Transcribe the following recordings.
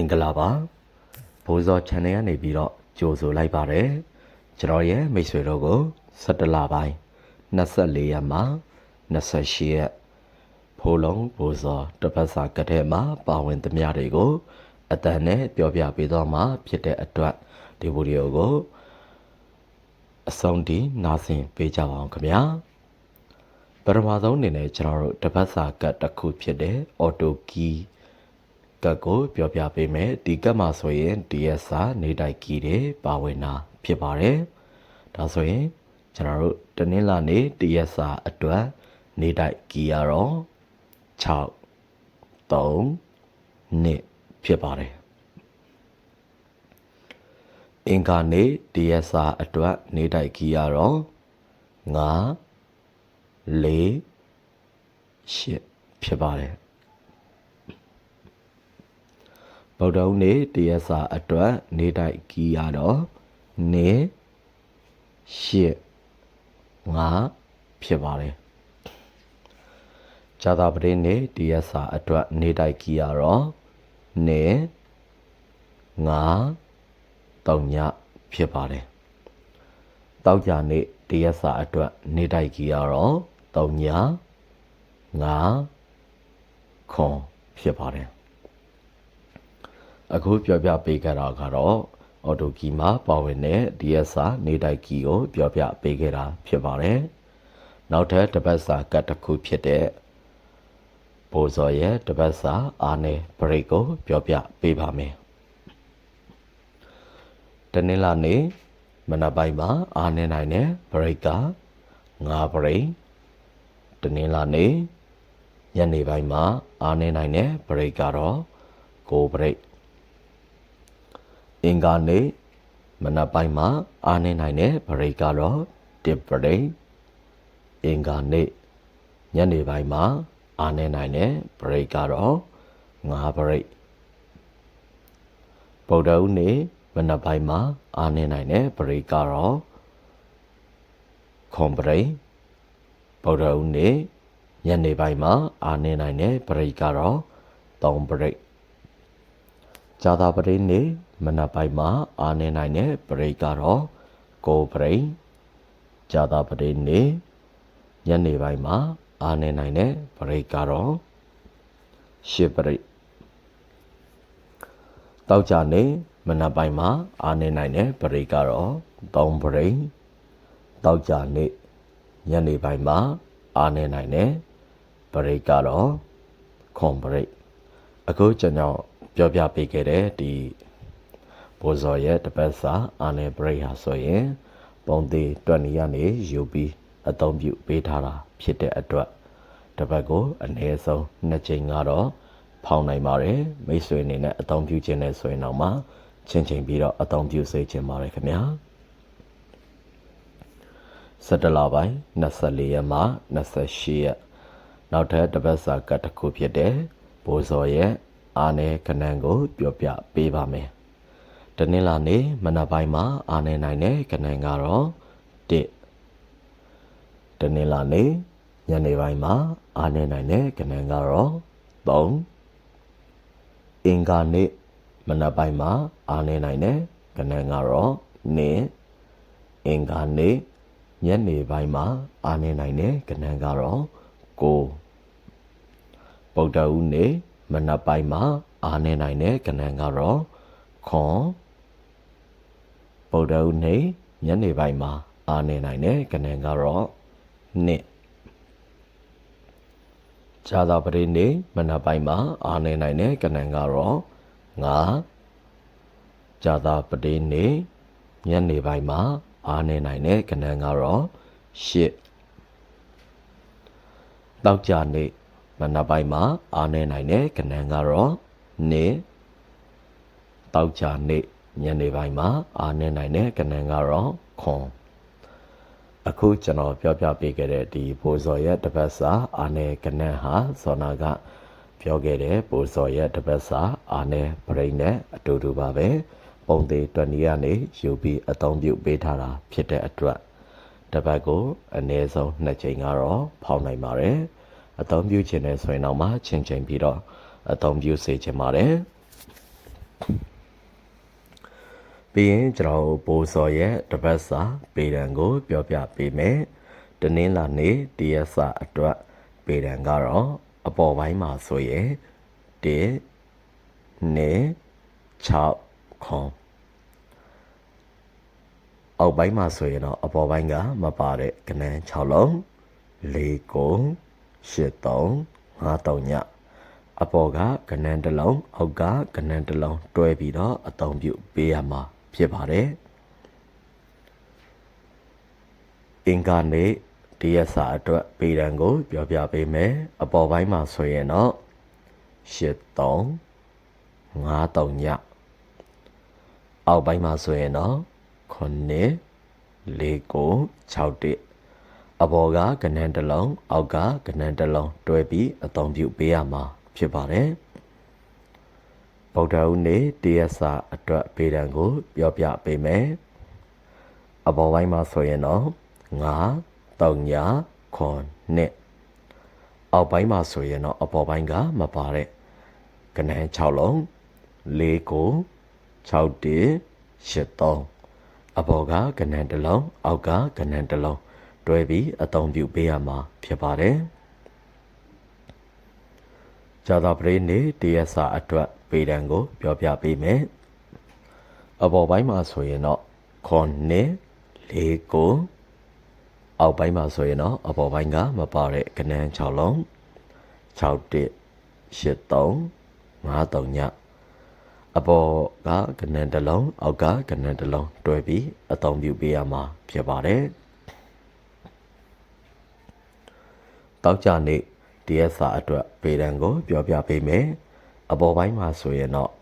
င်္ဂလာပါဘိုးစော channel ကနေပြီးတော့ကြိုဆိုလိုက်ပါတယ်ကျွန်တော်ရဲ့မိတ်ဆွေတို့ကို17လပိုင်း24ရက်မှ28ရက်ဖိုးလုံးဘိုးစောတစ်ပတ်စာကတဲ့မှာပါဝင်သမျှတွေကိုအတန်နဲ့ပြောပြပေးတော့မှာဖြစ်တဲ့အတွက်ဒီဗီဒီယိုကိုအဆုံးထိနားဆင်ပေးကြပါအောင်ခင်ဗျာပထမဆုံးအနေနဲ့ကျွန်တော်တို့တစ်ပတ်စာကတ်တစ်ခုဖြစ်တဲ့ auto key ကတ်ကိုပြောပြပေးမယ်ဒီကတ်မှာဆိုရင် DS စာနေတိုက်ကီးတွေပါဝင်တာဖြစ်ပါတယ်ဒါဆိုရင်ကျွန်တော်တို့တနင်္လာနေ့ DS စာအတွက်နေတိုက်ကီးရတော့6 3နှစ်ဖြစ်ပါတယ်အင်္ဂါနေ့ DS စာအတွက်နေတိုက်ကီးရတော့9 4 8ဖြစ်ပါတယ် ဗုဒ္ဓဦးနေ့တရက်စာအတွက်နေတိုက်ကီးရတော့နေရှစ်ငါဖြစ်ပါတယ်ဇာတာပတိနေ့တရက်စာအတွက်နေတိုက်ကီးရတော့နေငါတုံညဖြစ်ပါတယ်တောက်ကြနေ့တရက်စာအတွက်နေတိုက်ကီးရတော့တုံညငါခွန်ဖြစ်ပါတယ် အခုပြောပြပေးကြတာကတော့အော်တိုကီမှာပါဝင်တဲ့ DSR နေတိုက်ကီကိုပြောပြပေးခဲ့တာဖြစ်ပါတယ်။နောက်ထပ်တစ်ပတ်စာကတ်တစ်ခုဖြစ်တဲ့ဘိုးစော်ရဲ့တစ်ပတ်စာအာနေဘရိတ်ကိုပြောပြပေးပါမယ်။တနင်္လာနေ့မနက်ပိုင်းမှာအာနေနိုင်တဲ့ဘရိတ်က9ဘရိတ်တနင်္လာနေ့ညနေပိုင်းမှာအာနေနိုင်တဲ့ဘရိတ်ကတော့9ဘရိတ်အ င်္ဂါနေ့မနက်ပိုင်းမှာအားနေနိုင်တဲ့ဘရိတ်ကတော့တစ်ဘရိတ်အင်္ဂါနေ့ညနေပိုင်းမှာအားနေနိုင်တဲ့ဘရိတ်ကတော့ငါးဘရိတ်ဗုဒ္ဓဦးနေ့မနက်ပိုင်းမှာအားနေနိုင်တဲ့ဘရိတ်ကတော့ခွန်ဘရိတ်ဗုဒ္ဓဦးနေ့ညနေပိုင်းမှာအားနေနိုင်တဲ့ဘရိတ်ကတော့သုံးဘရိတ် ဇာတာပတိနေ့မနက်ပိုင်းမှာအားနေနိုင်တဲ့ပရိတ်ကတော့ကိုပရိတ်ဇာတာပတိနေ့ညနေပိုင်းမှာအားနေနိုင်တဲ့ပရိတ်ကတော့ရှစ်ပရိတ်တောက်ကြနေမနက်ပိုင်းမှာအားနေနိုင်တဲ့ပရိတ်ကတော့သုံးပရိတ်တောက်ကြနေညနေပိုင်းမှာအားနေနိုင်တဲ့ပရိတ်ကတော့ခွန်ပရိတ်အခုကျွန်တော် ပြောပြပေးခဲ့တဲ့ဒီဘိုးစော်ရဲ့တပတ်စာအာနယ်ဘရိတ်ဟာဆိုရင်ပုံသေးတွက်နေရနေယူပြီးအသုံးပြုပေးထားတာဖြစ်တဲ့အတွက်တပတ်ကိုအနည်းဆုံးနှစ်ချိန်ကတော့ဖောင်းနိုင်ပါတယ်မိတ်ဆွေအနေနဲ့အသုံးပြုခြင်းနဲ့ဆိုရင်တော့မှချင်းချင်းပြီးတော့အသုံးပြုစေချင်ပါတယ်ခင်ဗျာ17လပိုင်း24ရက်မှ28ရက်နောက်ထပ်တပတ်စာကတ်တစ်ခုဖြစ်တဲ့ဘိုးစော်ရဲ့ အာနယ်ကနန်ကို ပြောပြပေးပါမယ်တနင်္လာနေ့မနက်ပိုင်းမှာအာနယ်နိုင်တဲ့ကနန်ကတော့1တနင်္လာနေ့ညနေပိုင်းမှာအာနယ်နိုင်တဲ့ကနန်ကတော့3အင်္ဂါနေ့မနက်ပိုင်းမှာအာနယ်နိုင်တဲ့ကနန်ကတော့2အင်္ဂါနေ့ညနေပိုင်းမှာအာနယ်နိုင်တဲ့ကနန်ကတော့9ဗုဒ္ဓဦးနေ့ မနက်ပိုင်းမှာအားနေနိုင်တဲ့ကဏ္ဍကတော့ခွန်ဗုဒ္ဓဦးနေ့ညနေပိုင်းမှာအားနေနိုင်တဲ့ကဏ္ဍကတော့နှစ်ဇာတာပရိနေ့မနက်ပိုင်းမှာအားနေနိုင်တဲ့ကဏ္ဍကတော့ငါဇာတာပရိနေ့ညနေပိုင်းမှာအားနေနိုင်တဲ့ကဏ္ဍကတော့ရှစ်တောက်ကြနေ့ မနက်ပိုင်းမှာအားနေနိုင်တဲ့ကဏ္ဍကတော့နေတောက်ကြနေ့ညနေပိုင်းမှာအားနေနိုင်တဲ့ကဏ္ဍကတော့ခွန်အခုကျွန်တော်ပြောပြပေးခဲ့တဲ့ဒီဘိုးစော်ရဲ့တပတ်စာအာနေကဏ္ဍဟာစောနာက ပြောခဲ့တဲ့ဘိုးစော်ရဲ့တပတ်စာအာနေပရိနဲ့အတူတူပါပဲပုံသေးတွန်နီကနေယူပြီးအသုံးပြုပေးထားတာဖြစ်တဲ့အတွက်တပတ်ကိုအနည်းဆုံး2ချိန်ကတော့ဖောင်းနိုင်ပါတယ် အသုံးပြုခြင်းနဲ့ဆိုရင်တော့မှချင်းချင်းပြီးတော့အသုံးပြုစေချင်ပါတယ်ပြီးရင်ကျွန်တော်တို့ဘိုးစော်ရဲ့တပတ်စာပေတံကို ပြောပြပေးမယ်တနင်္လာနေ့တရက်စာအတွက်ပေတံကတော့အပေါ်ပိုင်းမှာဆိုရင်1 2 6ခွန်အောက်ပိုင်းမှာဆိုရင်တော့အပေါ်ပိုင်းကမပါတဲ့ကနန်း6လုံး4ကု န်း8 3 5 3ညအပေါ်ကကနန်းတစ်လုံးအောက်ကကနန်းတစ်လုံးတွဲပြီးတော့အသုံးပြုပေးရမှာဖြစ်ပါတယ်အင်္ဂါနေ့ဒီရက်စာအတွက်ပေတံကို ပြောပြပေးမယ်အပေါ်ပိုင်းမှာဆိုရင်တော့8 3 5 3ညအောက်ပိုင်းမှာဆိုရင်တော့9 4 9 6 1 အပေါ်ကကနန်းတစ်လုံးအောက်ကကနန်းတစ်လုံးတွဲပြီးအသုံးပြုပေးရမှာဖြစ်ပါတယ်ဗုဒ္ဓဦးနေ့တရက်စာအတွက်ပေတံကို ပြောပြပေးမယ်အပေါ်ပိုင်းမှာဆိုရင်တော့9 3ည9နှစ်အောက်ပိုင်းမှာဆိုရင်တော့အပေါ်ပိုင်းကမပါတဲ့ကနန်း6လုံး4 9 6 1 8 3အပေါ်ကကနန်းတစ်လုံးအောက်ကကနန်းတစ်လုံး တွဲပြီးအသုံးပြုပေးရမှာဖြစ်ပါတယ်။ဇာတာပရိနေတရက်စာအတွက်ပေတံကို ပြောပြပေးမယ်။အပေါ်ပိုင်းမှာဆိုရင်တော့ခွန်နှစ်လေးကိုအောက်ပိုင်းမှာဆိုရင်တော့အပေါ်ပိုင်းကမပါတဲ့ကနန်း6လုံး6 1 8 3 5 3ညအပေါ်ကကနန်းတစ်လုံးအောက်ကကနန်းတစ်လုံးတွဲပြီးအသုံးပြုပေးရမှာဖြစ်ပါတယ်။ တောက်ကြနေ့တရက်စာအတွက်ပေတံကို ပြောပြပေးမယ်။အပေါ်ပိုင်းမှာဆိုရင်တော့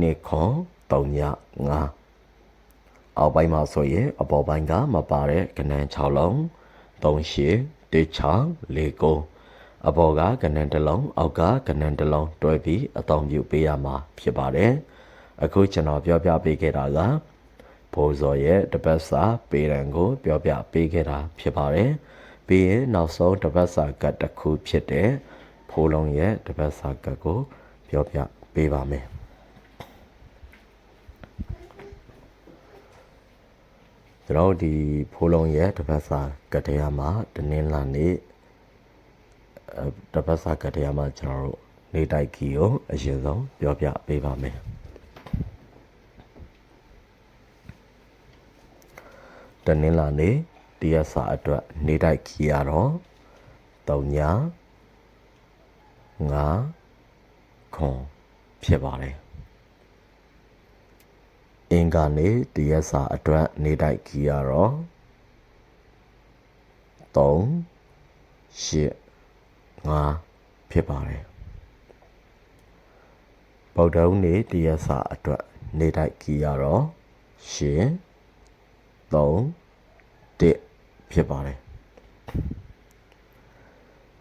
နေခွန်3ည5အောက်ပိုင်းမှာဆိုရင်အပေါ်ပိုင်းကမပါတဲ့ကနန်း6လုံး3ရှည်1 6 4 9အပေါ်ကကနန်းတစ်လုံးအောက်ကကနန်းတစ်လုံးတွဲပြီးအသုံးပြုပေးရမှာဖြစ်ပါတယ်အခုကျွန်တော်ပြောပြပေးခဲ့တာက ဘိုးစော်ရဲ့တပတ်စာပေရန်ကို ပြောပြပေးခဲ့တာဖြစ်ပါတယ်ပြီးရင်နောက်ဆုံးတပတ်စာကတ်တစ်ခုဖြစ်တဲ့ဖိုးလုံးရဲ့တပတ်စာကတ်ကို ပြောပြပေးပါမယ်ကျွန်တော်ဒီဖိုးလုံးရဲ့တပတ်စာကတ်တရားမှာတနင်္လာနေ့တပတ်စာကတရားမှာကျွန်တော်တို့နေတိုက်ခီကိုအရင်ဆုံးပြောပြပေးပါမယ် တနင်္လာနေ့တရားစာအတွက်နေတိုက်ခီရတော့3ည5ခွန်ဖြစ်ပါတယ်အင်္ဂါနေ့တရားစာအတွက်နေတိုက်ခီရတော့3 8 5ဖြစ်ပါတယ်ဗုဒ္ဓဦးနေ့တရက်စာအတွက်နေတိုက်ခီရတော့ရှင် 3 1ဖြစ်ပါတယ်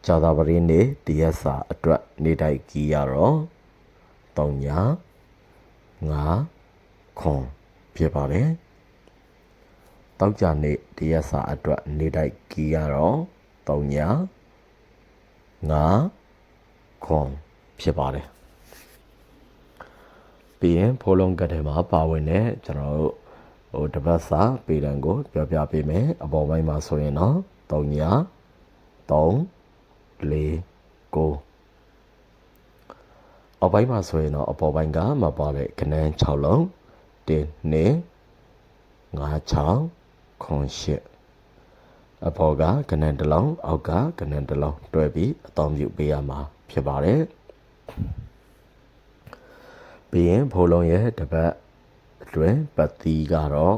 ဇာတာပရိနေ့တရက်စာအတွက်နေတိုက်ခီရတော့3ည5ခွန်ဖြစ်ပါတယ်တောက်ကြနေ့တရက်စာအတွက်နေတိုက်ခီရတော့3ညငါခွန်ဖြစ်ပါတယ်ပြီးရင်ဖိုးလုံးကတ်ထဲမှာပါဝင်တဲ့ကျွန်တော်တို့ ဟိုတပတ်စာပေတံကိုပြောပြပေးမယ်အပေါ်ပိုင်းမှာဆိုရင်တော့3ည3 4 9အောက်ပိုင်းမှာဆိုရင်တော့အပေါ်ပိုင်းကမပါတဲ့ကနန်း6လုံး1 2 5 6ခွန်8အဖော်ကကနန်တစ်လုံးအောက်ကကနန်တစ်လုံးတွဲပြီးအသုံးပြုပေးရမှာဖြစ်ပါတယ်ပြီးရင်ဖိုးလုံးရဲ့တပတ် အတွင်းပတ်တီးကတော့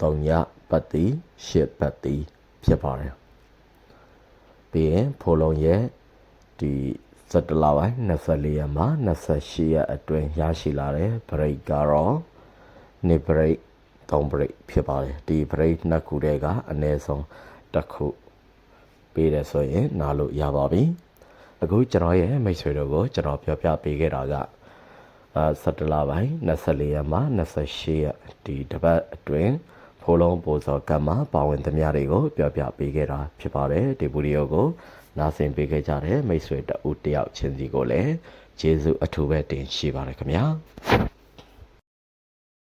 3ညပတ်တီး8ပတ်တီးဖြစ်ပါတယ်ပြီးရင်ဖိုးလုံးရဲ့ဒီ17လပိုင်း24ရက်မှာ28ရက်အတွင်းရရှိလာတဲ့ break ကတော့နေ break 3 break ဖြစ်ပါတယ်ဒီ break နှစ်ခုတည်းကအနည်းဆုံးတစ်ခုပေးတယ်ဆိုရင်နားလို့ရပါပြီအခုကျွန်တော်ရဲ့မိတ်ဆွေတို့ကိုကျွန်တော်ပြောပြပေးခဲ့တာကအဲ 17လပိုင်း24ရက်မှ28ရက်ဒီတပတ်အတွင်းဖိုးလုံးပို့စောကံမှာပါဝင်သမျှတွေကိုပြောပြပေးခဲ့တာဖြစ်ပါတယ်ဒီဗီဒီယိုကိုနားဆင်ပေးခဲ့ကြတဲ့မိတ်ဆွေတဦးတယောက်ချင်းစီကိုလည်းကျေးဇူးအထူးပဲတင်ရှိပါတယ်ခင်ဗျာ